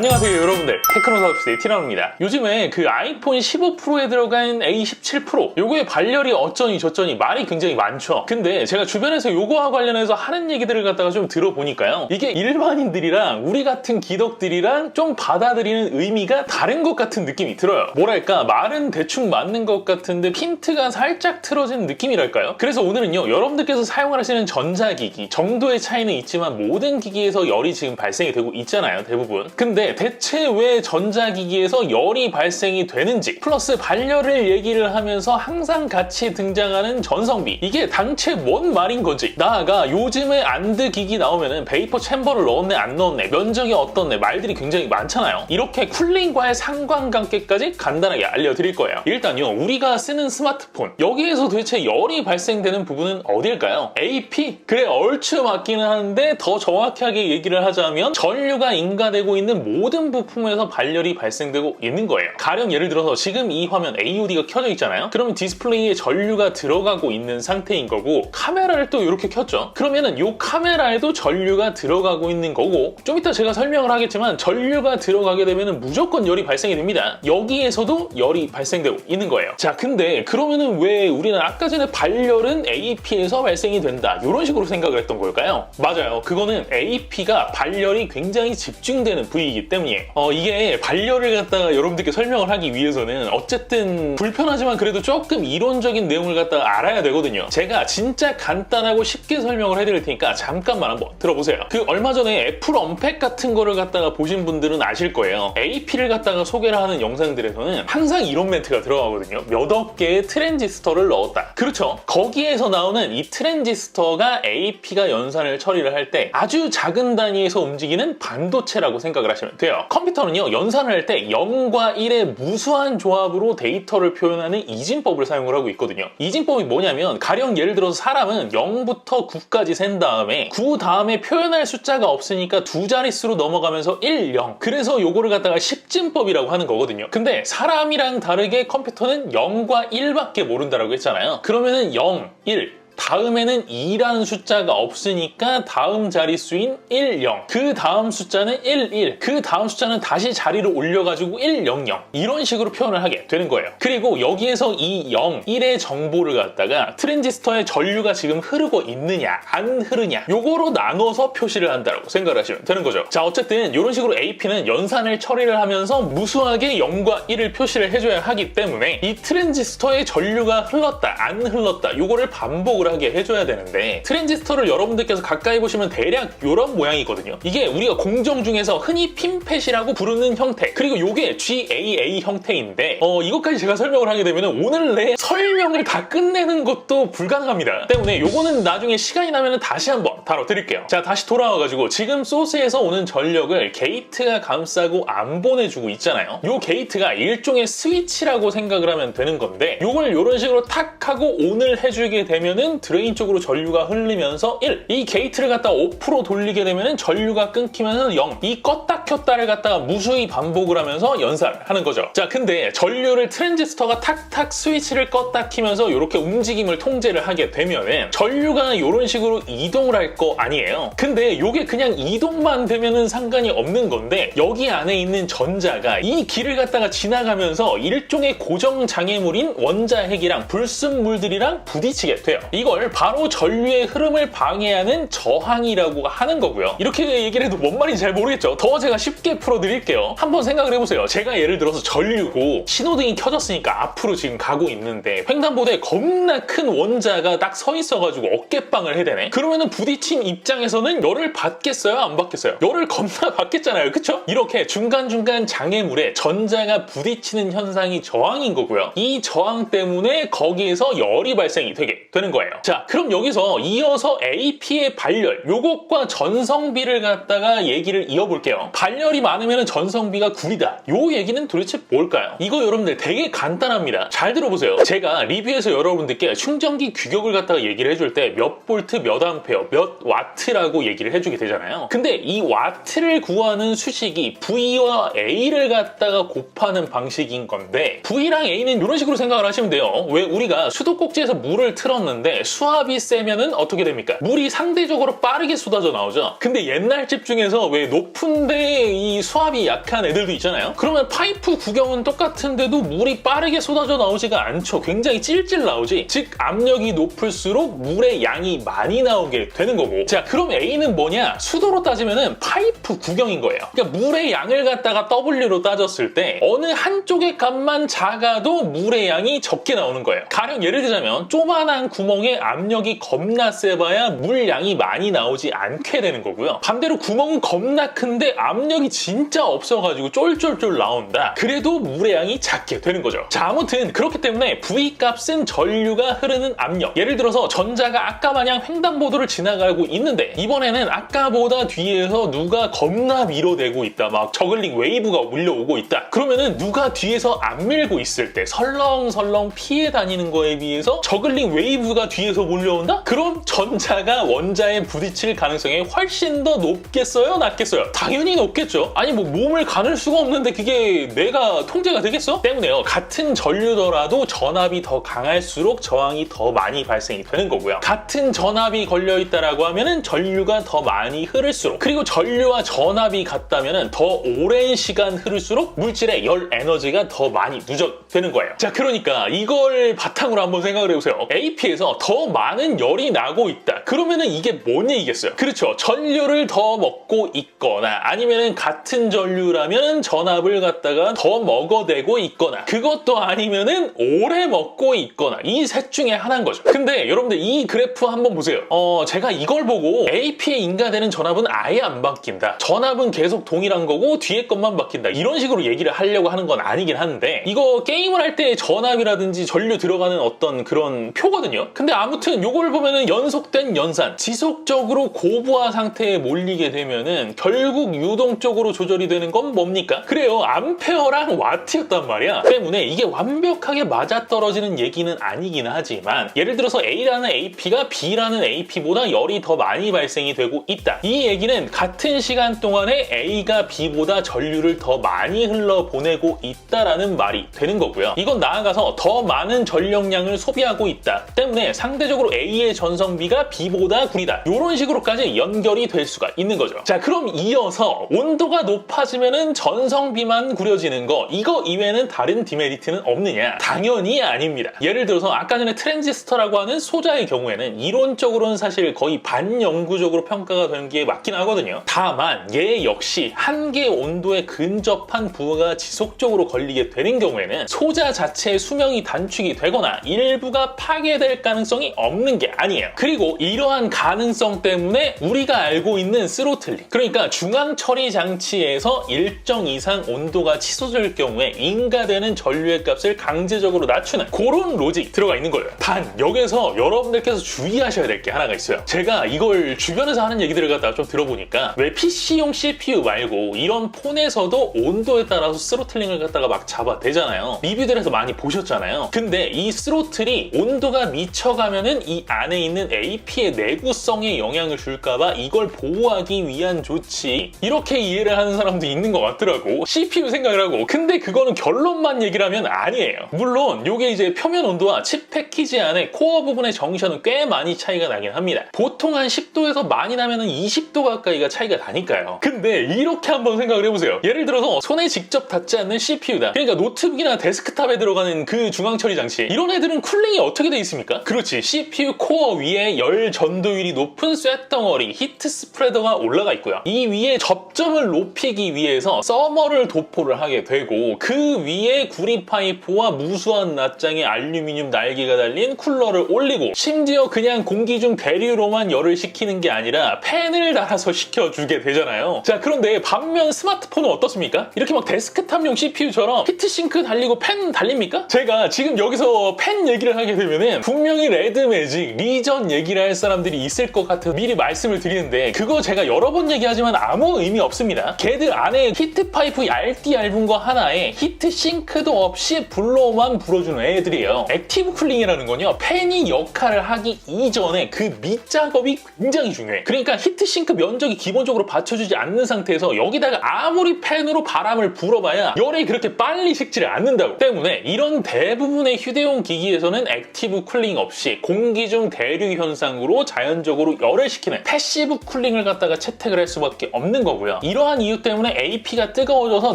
안녕하세요 여러분들. 테크노사우스의 티라노입니다. 요즘에 그 아이폰 15 프로에 들어간 A17 프로 요거의 발열이 어쩌니 저쩌니 말이 굉장히 많죠. 근데 제가 주변에서 요거와 관련해서 하는 얘기들을 갖다가 좀 들어보니까요 이게 일반인들이랑 우리 같은 기덕들이랑 좀 받아들이는 의미가 다른 것 같은 느낌이 들어요. 뭐랄까 말은 대충 맞는 것 같은데 핀트가 살짝 틀어진 느낌이랄까요? 그래서 오늘은요 여러분들께서 사용하시는 전자기기 정도의 차이는 있지만 모든 기기에서 열이 지금 발생이 되고 있잖아요 대부분. 근데 대체 왜 전자기기에서 열이 발생이 되는지 플러스 발열을 얘기를 하면서 항상 같이 등장하는 전성비. 이게 당최 뭔 말인 건지. 나아가 요즘에 안드 기기 나오면은 베이퍼 챔버를 넣었네 안 넣었네 면적이 어떻네 말들이 굉장히 많잖아요. 이렇게 쿨링과의 상관관계까지 간단하게 알려드릴 거예요. 일단요 우리가 쓰는 스마트폰. 여기에서 도대체 열이 발생되는 부분은 어딜까요? AP? 그래 얼추 맞기는 하는데 더 정확하게 얘기를 하자면 전류가 인가되고 있는 모든 부품에서 발열이 발생되고 있는 거예요. 가령 예를 들어서 지금 이 화면 AOD가 켜져 있잖아요. 그러면 디스플레이에 전류가 들어가고 있는 상태인 거고 카메라를 또 이렇게 켰죠. 그러면은 이 카메라에도 전류가 들어가고 있는 거고 좀 이따 제가 설명을 하겠지만 전류가 들어가게 되면은 무조건 열이 발생이 됩니다. 여기에서도 열이 발생되고 있는 거예요. 자 근데 그러면은 왜 우리는 아까 전에 발열은 AP에서 발생이 된다? 이런 식으로 생각을 했던 걸까요? 맞아요. 그거는 AP가 발열이 굉장히 집중되는 부위이기 때문이에요. 어, 이게 발열을 갖다가 여러분들께 설명을 하기 위해서는 어쨌든 불편하지만 그래도 조금 이론적인 내용을 갖다가 알아야 되거든요. 제가 진짜 간단하고 쉽게 설명을 해드릴 테니까 잠깐만 한번 들어보세요. 그 얼마 전에 애플 언팩 같은 거를 갖다가 보신 분들은 아실 거예요. AP를 갖다가 소개를 하는 영상들에서는 항상 이런 멘트가 들어가거든요. 몇억 개의 트랜지스터를 넣었다. 그렇죠. 거기에서 나오는 이 트랜지스터가 AP가 연산을 처리를 할 때 아주 작은 단위에서 움직이는 반도체라고 생각을 하시면 돼요 컴퓨터는요 연산을 할 때 0과 1의 무수한 조합으로 데이터를 표현하는 이진법을 사용을 하고 있거든요. 이진법이 뭐냐면 가령 예를 들어서 사람은 0부터 9까지 센 다음에 9 다음에 표현할 숫자가 없으니까 두 자릿수로 넘어가면서 1, 0 그래서 요거를 갖다가 십진법이라고 하는 거거든요. 근데 사람이랑 다르게 컴퓨터는 0과 1밖에 모른다라고 했잖아요. 그러면은 0, 1 다음에는 2라는 숫자가 없으니까 다음 자릿수인 1, 0. 그 다음 숫자는 1, 1. 그 다음 숫자는 다시 자리를 올려가지고 1, 0, 0. 이런 식으로 표현을 하게 되는 거예요. 그리고 여기에서 이 0, 1의 정보를 갖다가 트랜지스터에 전류가 지금 흐르고 있느냐, 안 흐르냐. 요거로 나눠서 표시를 한다고 생각을 하시면 되는 거죠. 자, 어쨌든 이런 식으로 AP는 연산을 처리를 하면서 무수하게 0과 1을 표시를 해줘야 하기 때문에 이 트랜지스터에 전류가 흘렀다, 안 흘렀다. 요거를 반복을 하게 해줘야 되는데 트랜지스터를 여러분들께서 가까이 보시면 대략 이런 모양이거든요. 이게 우리가 공정 중에서 흔히 핀펫이라고 부르는 형태 그리고 이게 GAA 형태인데 어, 이것까지 제가 설명을 하게 되면 오늘 내 설명을 다 끝내는 것도 불가능합니다. 때문에 요거는 나중에 시간이 나면 다시 한번 다뤄드릴게요. 자 다시 돌아와가지고 지금 소스에서 오는 전력을 게이트가 감싸고 안 보내주고 있잖아요. 요 게이트가 일종의 스위치라고 생각을 하면 되는 건데 요걸 이런 식으로 탁 하고 온을 해주게 되면은 드레인 쪽으로 전류가 흐르면서 1. 이 게이트를 갖다 5% 돌리게 되면 전류가 끊기면서 0. 이 껐다 켰다를 갖다가 무수히 반복을 하면서 연산을 하는 거죠. 자, 근데 전류를 트랜지스터가 탁탁 스위치를 껐다 키면서 이렇게 움직임을 통제를 하게 되면은 전류가 이런 식으로 이동을 할거 아니에요. 근데 이게 그냥 이동만 되면은 상관이 없는 건데 여기 안에 있는 전자가 이 길을 갖다가 지나가면서 일종의 고정 장애물인 원자핵이랑 불순물들이랑 부딪히게 돼요. 이걸 바로 전류의 흐름을 방해하는 저항이라고 하는 거고요. 이렇게 얘기를 해도 뭔 말인지 잘 모르겠죠. 더 제가 쉽게 풀어드릴게요. 한번 생각을 해보세요. 제가 예를 들어서 전류고 신호등이 켜졌으니까 앞으로 지금 가고 있는데 횡단보도에 겁나 큰 원자가 딱 서 있어가지고 어깨빵을 해대네. 그러면은 부딪 힌 입장에서는 열을 받겠어요? 안 받겠어요? 열을 겁나 받겠잖아요. 그쵸? 이렇게 중간중간 장애물에 전자가 부딪히는 현상이 저항인 거고요. 이 저항 때문에 거기에서 열이 발생이 되게 되는 거예요. 자, 그럼 여기서 이어서 AP의 발열, 요것과 전성비를 갖다가 얘기를 이어볼게요. 발열이 많으면 전성비가 구리다. 요 얘기는 도대체 뭘까요? 이거 여러분들 되게 간단합니다. 잘 들어보세요. 제가 리뷰에서 여러분들께 충전기 규격을 갖다가 얘기를 해줄 때 몇 볼트, 몇 암페어, 몇몇 와트라고 얘기를 해주게 되잖아요. 근데 이 와트를 구하는 수식이 V와 A를 갖다가 곱하는 방식인 건데 V랑 A는 이런 식으로 생각을 하시면 돼요. 왜 우리가 수도꼭지에서 물을 틀었는데 수압이 세면은 어떻게 됩니까? 물이 상대적으로 빠르게 쏟아져 나오죠. 근데 옛날 집 중에서 왜 높은데 이 수압이 약한 애들도 있잖아요. 그러면 파이프 구경은 똑같은데도 물이 빠르게 쏟아져 나오지가 않죠. 굉장히 찔찔 나오지. 즉 압력이 높을수록 물의 양이 많이 나오게 되는 거고. 자, 그럼 A는 뭐냐? 수도로 따지면은 파이프 구경인 거예요. 그러니까 물의 양을 갖다가 W로 따졌을 때 어느 한쪽의 값만 작아도 물의 양이 적게 나오는 거예요. 가령 예를 들자면 조만한 구멍에 압력이 겁나 세봐야 물량이 많이 나오지 않게 되는 거고요. 반대로 구멍은 겁나 큰데 압력이 진짜 없어가지고 쫄쫄쫄 나온다. 그래도 물의 양이 작게 되는 거죠. 자, 아무튼 그렇기 때문에 V 값은 전류가 흐르는 압력. 예를 들어서 전자가 아까 마냥 횡단보도를 지나가 고 있는데 이번에는 아까보다 뒤에서 누가 겁나 밀어대고 있다. 막 저글링 웨이브가 물려오고 있다. 그러면은 누가 뒤에서 안 밀고 있을 때 설렁설렁 피해 다니는 거에 비해서 저글링 웨이브가 뒤에서 몰려온다? 그럼 전자가 원자에 부딪힐 가능성이 훨씬 더 높겠어요? 낮겠어요? 당연히 높겠죠. 아니 뭐 몸을 가눌 수가 없는데 그게 내가 통제가 되겠어? 때문에요. 같은 전류더라도 전압이 더 강할수록 저항이 더 많이 발생이 되는 거고요. 같은 전압이 걸려 있다라고 하면은 전류가 더 많이 흐를수록 그리고 전류와 전압이 같다면은 더 오랜 시간 흐를수록 물질의 열 에너지가 더 많이 누적되는 거예요. 자, 그러니까 이걸 바탕으로 한번 생각을 해보세요. AP에서 더 많은 열이 나고 있다. 그러면은 이게 뭔 얘기겠어요? 그렇죠. 전류를 더 먹고 있거나 아니면은 같은 전류라면 전압을 갖다가 더 먹어대고 있거나 그것도 아니면은 오래 먹고 있거나 이 셋 중에 하나인 거죠. 근데 여러분들 이 그래프 한번 보세요. 어, 제가 이걸 보고 AP에 인가되는 전압은 아예 안 바뀐다. 전압은 계속 동일한 거고 뒤에 것만 바뀐다. 이런 식으로 얘기를 하려고 하는 건 아니긴 한데 이거 게임을 할 때 전압이라든지 전류 들어가는 어떤 그런 표거든요. 근데 아무튼 이걸 보면은 연속된 연산, 지속적으로 고부하 상태에 몰리게 되면은 결국 유동적으로 조절이 되는 건 뭡니까? 그래요. 암페어랑 와트였단 말이야. 때문에 이게 완벽하게 맞아떨어지는 얘기는 아니긴 하지만 예를 들어서 A라는 AP가 B라는 AP보다 열이 더 많이 발생이 되고 있다. 이 얘기는 같은 시간 동안에 A가 B보다 전류를 더 많이 흘러 보내고 있다라는 말이 되는 거고요. 이건 나아가서 더 많은 전력량을 소비하고 있다. 때문에 상대적으로 A의 전성비가 B보다 구리다. 이런 식으로까지 연결이 될 수가 있는 거죠. 자, 그럼 이어서 온도가 높아지면은 전성비만 구려지는 거 이거 이외에는 다른 디메리트는 없느냐? 당연히 아닙니다. 예를 들어서 아까 전에 트랜지스터라고 하는 소자의 경우에는 이론적으로는 사실 반영구적으로 평가가 되는 게 맞긴 하거든요. 다만 얘 역시 한계 온도에 근접한 부하가 지속적으로 걸리게 되는 경우에는 소자 자체의 수명이 단축이 되거나 일부가 파괴될 가능성이 없는 게 아니에요. 그리고 이러한 가능성 때문에 우리가 알고 있는 스로틀링 그러니까 중앙 처리 장치에서 일정 이상 온도가 치솟을 경우에 인가되는 전류의 값을 강제적으로 낮추는 그런 로직 들어가 있는 거예요. 단 여기서 여러분들께서 주의하셔야 될 게 하나가 있어요. 제가 이걸 주변에서 하는 얘기들을 갖다가 좀 들어보니까 왜 PC용 CPU 말고 이런 폰에서도 온도에 따라서 스로틀링을 갖다가 막 잡아대잖아요. 리뷰들에서 많이 보셨잖아요. 근데 이 스로틀이 온도가 미쳐가면은 이 안에 있는 AP의 내구성에 영향을 줄까봐 이걸 보호하기 위한 조치 이렇게 이해를 하는 사람도 있는 것 같더라고. CPU 생각을 하고 근데 그거는 결론만 얘기를 하면 아니에요. 물론 이게 이제 표면 온도와 칩 패키지 안에 코어 부분의 정션은 꽤 많이 차이가 나긴 합니다. 보통 한 10도에서 많이 나면 은 20도 가까이가 차이가 나니까요. 근데 이렇게 한번 생각을 해보세요. 예를 들어서 손에 직접 닿지 않는 CPU다. 그러니까 노트북이나 데스크탑에 들어가는 그 중앙 처리 장치. 이런 애들은 쿨링이 어떻게 돼 있습니까? 그렇지. CPU 코어 위에 열 전도율이 높은 쇳덩어리, 히트 스프레더가 올라가 있고요. 이 위에 접점을 높이기 위해서 서머를 도포를 하게 되고 그 위에 구리 파이프와 무수한 낱장의 알루미늄 날개가 달린 쿨러를 올리고 심지어 그냥 공기 중 대류로만 열을 식히는 게 아니라 팬을 달아서 식혀주게 되잖아요. 자 그런데 반면 스마트폰은 어떻습니까? 이렇게 막 데스크탑용 CPU처럼 히트싱크 달리고 팬 달립니까? 제가 지금 여기서 팬 얘기를 하게 되면은 분명히 레드매직, 리전 얘기를 할 사람들이 있을 것 같아서 미리 말씀을 드리는데 그거 제가 여러 번 얘기하지만 아무 의미 없습니다. 걔들 안에 히트 파이프 얇디 얇은 거 하나에 히트 싱크도 없이 불로만 불어주는 애들이에요. 액티브 쿨링이라는 건요 팬이 역할을 하기 이전에 그 밑작업 셋업이 굉장히 중요해. 그러니까 히트싱크 면적이 기본적으로 받쳐주지 않는 상태에서 여기다가 아무리 팬으로 바람을 불어봐야 열이 그렇게 빨리 식지를 않는다고. 때문에 이런 대부분의 휴대용 기기에서는 액티브 쿨링 없이 공기 중 대류 현상으로 자연적으로 열을 식히는 패시브 쿨링을 갖다가 채택을 할 수밖에 없는 거고요. 이러한 이유 때문에 AP가 뜨거워져서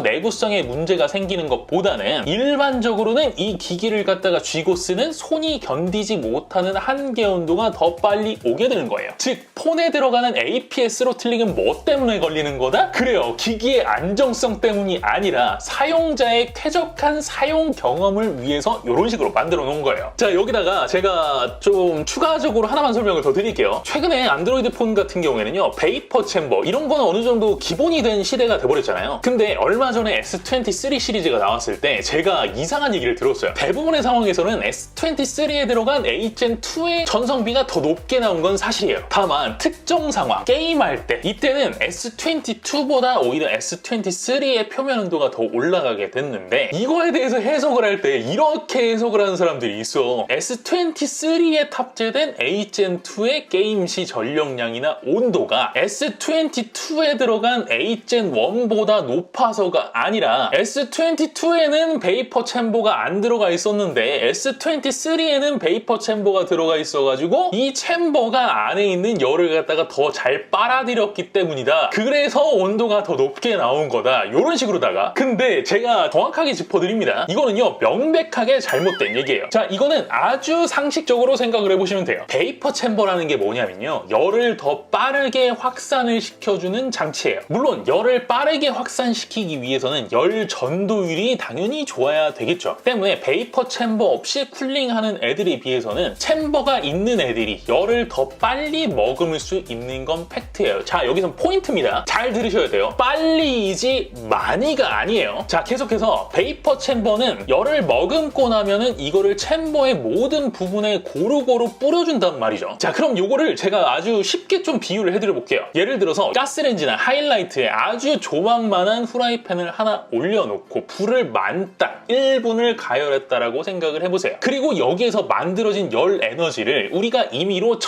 내구성에 문제가 생기는 것보다는 일반적으로는 이 기기를 갖다가 쥐고 쓰는 손이 견디지 못하는 한계 온도가 더 빨리 오게 되는 거예요. 즉 폰에 들어가는 APS 로틀링은 뭐 때문에 걸리는 거다? 그래요. 기기의 안정성 때문이 아니라 사용자의 쾌적한 사용 경험을 위해서 이런 식으로 만들어 놓은 거예요. 자 여기다가 제가 좀 추가적으로 하나만 설명을 더 드릴게요. 최근에 안드로이드 폰 같은 경우에는요 베이퍼 챔버 이런 거는 어느 정도 기본이 된 시대가 돼버렸잖아요. 근데 얼마 전에 S23 시리즈가 나왔을 때 제가 이상한 얘기를 들었어요. 대부분의 상황에서는 S23에 들어간 A-Gen2의 전성비가 더 높게 나온 건 사실 이에요. 다만 특정 상황, 게임할 때 이때는 S22보다 오히려 S23의 표면 온도가 더 올라가게 됐는데 이거에 대해서 해석을 할 때 이렇게 해석을 하는 사람들이 있어. S23에 탑재된 A-Gen2의 게임 시 전력량이나 온도가 S22에 들어간 A-Gen1보다 높아서가 아니라 S22에는 베이퍼 챔버가 안 들어가 있었는데 S23에는 베이퍼 챔버가 들어가 있어가지고 이 챔버가 안에 있는 열을 갖다가 더 잘 빨아들였기 때문이다. 그래서 온도가 더 높게 나온 거다. 이런 식으로다가. 근데 제가 정확하게 짚어드립니다. 이거는요 명백하게 잘못된 얘기예요. 자 이거는 아주 상식적으로 생각을 해보시면 돼요. 베이퍼 챔버라는 게 뭐냐면요 열을 더 빠르게 확산을 시켜주는 장치예요. 물론 열을 빠르게 확산시키기 위해서는 열 전도율이 당연히 좋아야 되겠죠. 때문에 베이퍼 챔버 없이 쿨링하는 애들에 비해서는 챔버가 있는 애들이 열을 더 빨리 머금을 수 있는 건 팩트예요. 자 여기선 포인트입니다. 잘 들으셔야 돼요. 빨리이지 많이가 아니에요. 자 계속해서 베이퍼 챔버는 열을 머금고 나면은 이거를 챔버의 모든 부분에 고루고루 뿌려준단 말이죠. 자 그럼 요거를 제가 아주 쉽게 좀 비유를 해드려 볼게요. 예를 들어서 가스렌지나 하이라이트에 아주 조망만한 후라이팬을 하나 올려놓고 불을 만딱 1분을 가열했다라고 생각을 해보세요. 그리고 여기에서 만들어진 열 에너지를 우리가 임의로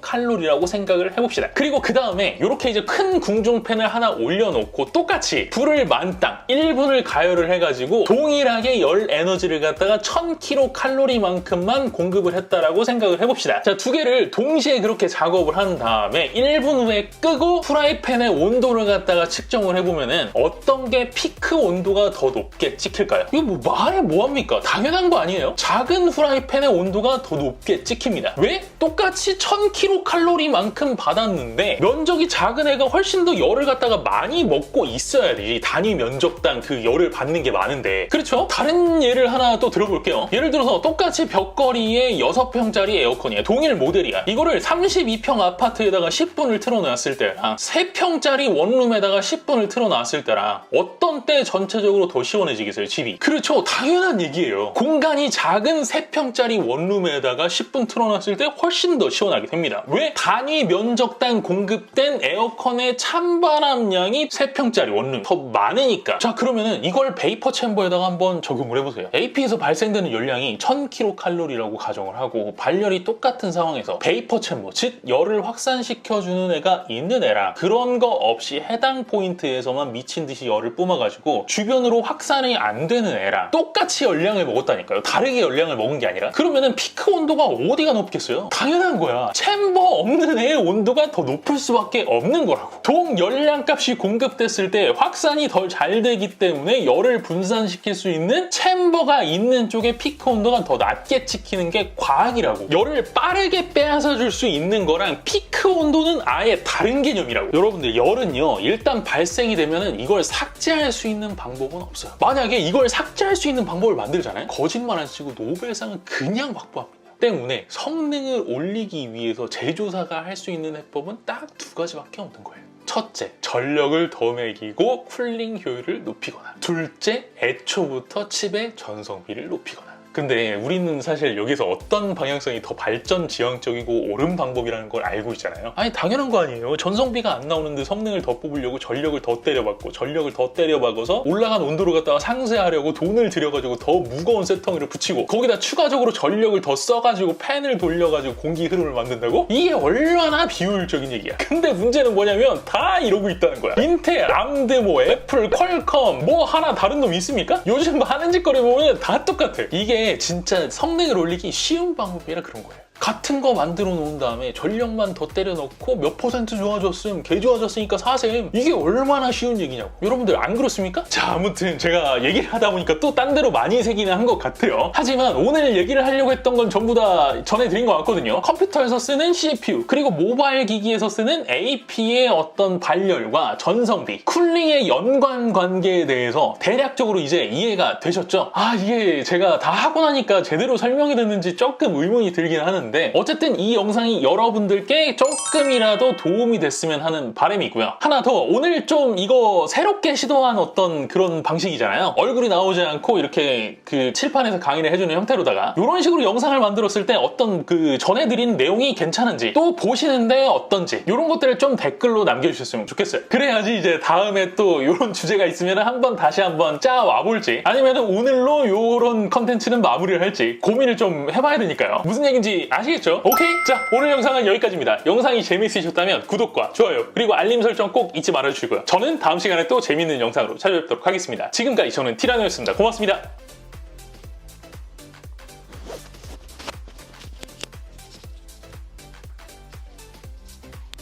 1000kcal라고 생각을 해봅시다. 그리고 그 다음에 이렇게 이제 큰 궁중팬을 하나 올려놓고 똑같이 불을 만땅 1분을 가열을 해가지고 동일하게 열 에너지를 갖다가 1000kcal만큼만 공급을 했다라고 생각을 해봅시다. 자, 두 개를 동시에 그렇게 작업을 한 다음에 1분 후에 끄고 프라이팬의 온도를 갖다가 측정을 해보면은 어떤 게 피크 온도가 더 높게 찍힐까요? 이거 뭐 말해 뭐합니까? 당연한 거 아니에요? 작은 프라이팬의 온도가 더 높게 찍힙니다. 왜? 똑같이 1000kcal만큼 받았는데 면적이 작은 애가 훨씬 더 열을 갖다가 많이 먹고 있어야지 단위 면적당 그 열을 받는 게 많은데 그렇죠? 다른 예를 하나 또 들어볼게요. 예를 들어서 똑같이 벽걸이에 6평짜리 에어컨이야. 동일 모델이야. 이거를 32평 아파트에다가 10분을 틀어놨을 때랑 3평짜리 원룸에다가 10분을 틀어놨을 때랑 어떤 때 전체적으로 더 시원해지겠어요, 집이? 그렇죠. 당연한 얘기예요. 공간이 작은 3평짜리 원룸에다가 10분 틀어놨을 때 훨씬 더 시원하게 됩니다. 왜? 단위 면적당 공급된 에어컨의 찬바람량이 3평짜리 원룸 더 많으니까. 자, 그러면은 이걸 베이퍼 챔버에다가 한번 적용을 해보세요. AP에서 발생되는 열량이 1000kcal라고 가정을 하고 발열이 똑같은 상황에서 베이퍼 챔버, 즉 열을 확산시켜주는 애가 있는 애랑 그런 거 없이 해당 포인트에서만 미친 듯이 열을 뿜어가지고 주변으로 확산이 안 되는 애랑 똑같이 열량을 먹었다니까요. 다르게 열량을 먹은 게 아니라 그러면은 피크 온도가 어디가 높겠어요? 당연한 거야. 챔버 없는 애의 온도가 더 높을 수밖에 없는 거라고. 동 열량 값이 공급됐을 때 확산이 덜 잘 되기 때문에 열을 분산시킬 수 있는 챔버가 있는 쪽에 피크 온도가 더 낮게 찍히는 게 과학이라고. 열을 빠르게 빼앗아 줄 수 있는 거랑 피크 온도는 아예 다른 개념이라고. 여러분들 열은요 일단 발생이 되면은 이걸 삭제할 수 있는 방법은 없어요. 만약에 이걸 삭제할 수 있는 방법을 만들잖아요. 거짓말 안 치고 노벨상은 그냥 확보합니다. 때문에 성능을 올리기 위해서 제조사가 할 수 있는 해법은 딱 두 가지밖에 없는 거예요. 첫째, 전력을 더 매기고 쿨링 효율을 높이거나. 둘째, 애초부터 칩의 전성비를 높이거나. 근데 우리는 사실 여기서 어떤 방향성이 더 발전 지향적이고 옳은 방법이라는 걸 알고 있잖아요. 아니 당연한 거 아니에요. 전성비가 안 나오는데 성능을 더 뽑으려고 전력을 더 때려박고 전력을 더 때려박아서 올라간 온도를 갖다가 상쇄하려고 돈을 들여가지고 더 무거운 쇠텅이를 붙이고 거기다 추가적으로 전력을 더 써가지고 팬을 돌려가지고 공기 흐름을 만든다고? 이게 얼마나 비효율적인 얘기야. 근데 문제는 뭐냐면 다 이러고 있다는 거야. 인텔, 암드, 뭐 애플, 퀄컴 뭐 하나 다른 놈 있습니까? 요즘 뭐 하는 짓거리 보면 다 똑같아. 이게 진짜 성능을 올리기 쉬운 방법이라 그런 거예요. 같은 거 만들어 놓은 다음에 전력만 더 때려 넣고 몇 퍼센트 좋아졌음, 개 좋아졌으니까 사셈. 이게 얼마나 쉬운 얘기냐고. 여러분들 안 그렇습니까? 자, 아무튼 제가 얘기를 하다 보니까 또 딴 데로 많이 새기는 한 것 같아요. 하지만 오늘 얘기를 하려고 했던 건 전부 다 전해드린 것 같거든요. 컴퓨터에서 쓰는 CPU, 그리고 모바일 기기에서 쓰는 AP의 어떤 발열과 전성비, 쿨링의 연관 관계에 대해서 대략적으로 이제 이해가 되셨죠? 아, 이게 제가 다 하고 나니까 제대로 설명이 됐는지 조금 의문이 들긴 하는데 어쨌든 이 영상이 여러분들께 조금이라도 도움이 됐으면 하는 바람이 있고요. 하나 더 오늘 좀 이거 새롭게 시도한 어떤 그런 방식이잖아요. 얼굴이 나오지 않고 이렇게 그 칠판에서 강의를 해주는 형태로다가 이런 식으로 영상을 만들었을 때 어떤 그 전해드린 내용이 괜찮은지 또 보시는데 어떤지 이런 것들을 좀 댓글로 남겨주셨으면 좋겠어요. 그래야지 이제 다음에 또 이런 주제가 있으면 한번 다시 한번 짜 와볼지 아니면 오늘로 이런 컨텐츠는 마무리를 할지 고민을 좀 해봐야 되니까요. 무슨 얘기인지 아 시겠죠? 오케이? 자 오늘 영상은 여기까지입니다. 영상이 재미있으셨다면 구독과 좋아요 그리고 알림 설정 꼭 잊지 말아주시고요. 저는 다음 시간에 또 재밌는 영상으로 찾아뵙도록 하겠습니다. 지금까지 저는 티라노였습니다. 고맙습니다.